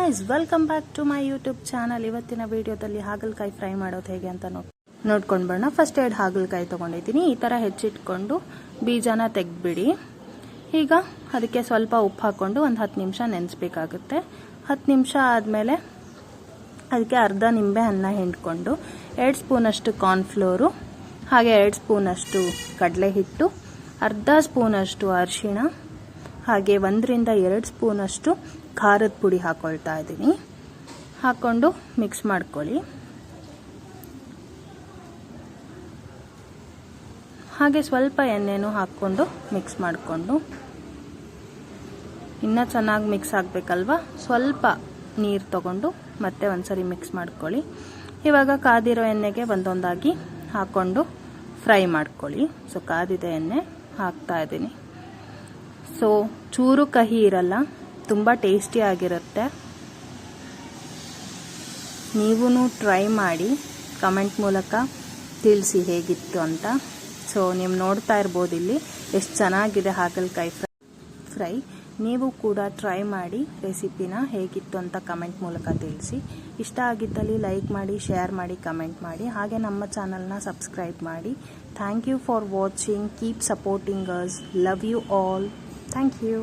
Guys welcome back to my YouTube channel ಇವತ್ತಿನ ವಿಡಿಯೋದಲ್ಲಿ ಹಾಗಲಕಾಯಿ ಫ್ರೈ ಮಾಡೋದು ಹೇಗೆ ಅಂತ ನೋಡಿ ನೋಡ್ಕೊಂಡು ಬರೋಣ. ಫಸ್ಟ್ ಎರಡು ಹಾಗಲಕಾಯಿ ತೊಗೊಂಡಿದ್ದೀನಿ. ಈ ಥರ ಹೆಚ್ಚಿಟ್ಕೊಂಡು ಬೀಜನ ತೆಗೆದ್ಬಿಡಿ. ಈಗ ಅದಕ್ಕೆ ಸ್ವಲ್ಪ ಉಪ್ಪು ಹಾಕ್ಕೊಂಡು ಒಂದು ಹತ್ತು ನಿಮಿಷ ನೆನೆಸ್ಬೇಕಾಗುತ್ತೆ. ಹತ್ತು ನಿಮಿಷ ಆದಮೇಲೆ ಅದಕ್ಕೆ ಅರ್ಧ ನಿಂಬೆ ಅನ್ನ ಹಿಂಡ್ಕೊಂಡು ಎರಡು ಸ್ಪೂನಷ್ಟು ಕಾರ್ನ್ಫ್ಲೋರು ಹಾಗೆ ಎರಡು ಸ್ಪೂನಷ್ಟು ಕಡಲೆ ಹಿಟ್ಟು ಅರ್ಧ ಸ್ಪೂನಷ್ಟು ಅರಿಶಿಣ, ಹಾಗೆ ಒಂದರಿಂದ ಎರಡು ಸ್ಪೂನಷ್ಟು ಖಾರದ ಪುಡಿ ಹಾಕೊಳ್ತಾ ಇದ್ದೀನಿ. ಹಾಕ್ಕೊಂಡು ಮಿಕ್ಸ್ ಮಾಡ್ಕೊಳ್ಳಿ. ಹಾಗೆ ಸ್ವಲ್ಪ ಎಣ್ಣೆನೂ ಹಾಕ್ಕೊಂಡು ಮಿಕ್ಸ್ ಮಾಡಿಕೊಂಡು. ಇನ್ನೂ ಚೆನ್ನಾಗಿ ಮಿಕ್ಸ್ ಆಗಬೇಕಲ್ವ? ಸ್ವಲ್ಪ ನೀರು ತಗೊಂಡು ಮತ್ತೆ ಒಂದ್ಸರಿ ಮಿಕ್ಸ್ ಮಾಡ್ಕೊಳ್ಳಿ. ಇವಾಗ ಕಾದಿರೋ ಎಣ್ಣೆಗೆ ಒಂದೊಂದಾಗಿ ಹಾಕ್ಕೊಂಡು ಫ್ರೈ ಮಾಡ್ಕೊಳ್ಳಿ. ಸೊ ಕಾದಿದ ಎಣ್ಣೆ ಹಾಕ್ತಾ ಇದ್ದೀನಿ. ಸೊ ಚೂರು ಕಹಿ ಇರಲ್ಲ. ತುಂಬ ಟೇಸ್ಟಿ ಆಗಿರುತ್ತೆ. ನೀವೂ ಟ್ರೈ ಮಾಡಿ, ಕಮೆಂಟ್ ಮೂಲಕ ತಿಳಿಸಿ ಹೇಗಿತ್ತು ಅಂತ. ಸೊ ನೀವು ನೋಡ್ತಾ ಇರ್ಬೋದು ಇಲ್ಲಿ, ಎಷ್ಟು ಚೆನ್ನಾಗಿದೆ ಹಾಗಲಕಾಯಿ ಫ್ರೈ. ಫ್ರೈ. ನೀವು ಕೂಡ ಟ್ರೈ ಮಾಡಿ, ರೆಸಿಪಿನ ಹೇಗಿತ್ತು ಅಂತ ಕಮೆಂಟ್ ಮೂಲಕ ತಿಳಿಸಿ. ಇಷ್ಟ ಆಗಿದ್ದಲ್ಲಿ ಲೈಕ್ ಮಾಡಿ, ಶೇರ್ ಮಾಡಿ, ಕಮೆಂಟ್ ಮಾಡಿ. ಹಾಗೆ ನಮ್ಮ ಚಾನಲ್ನ ಸಬ್ಸ್ಕ್ರೈಬ್ ಮಾಡಿ. Thank you for watching. Keep supporting us love you all. Thank you.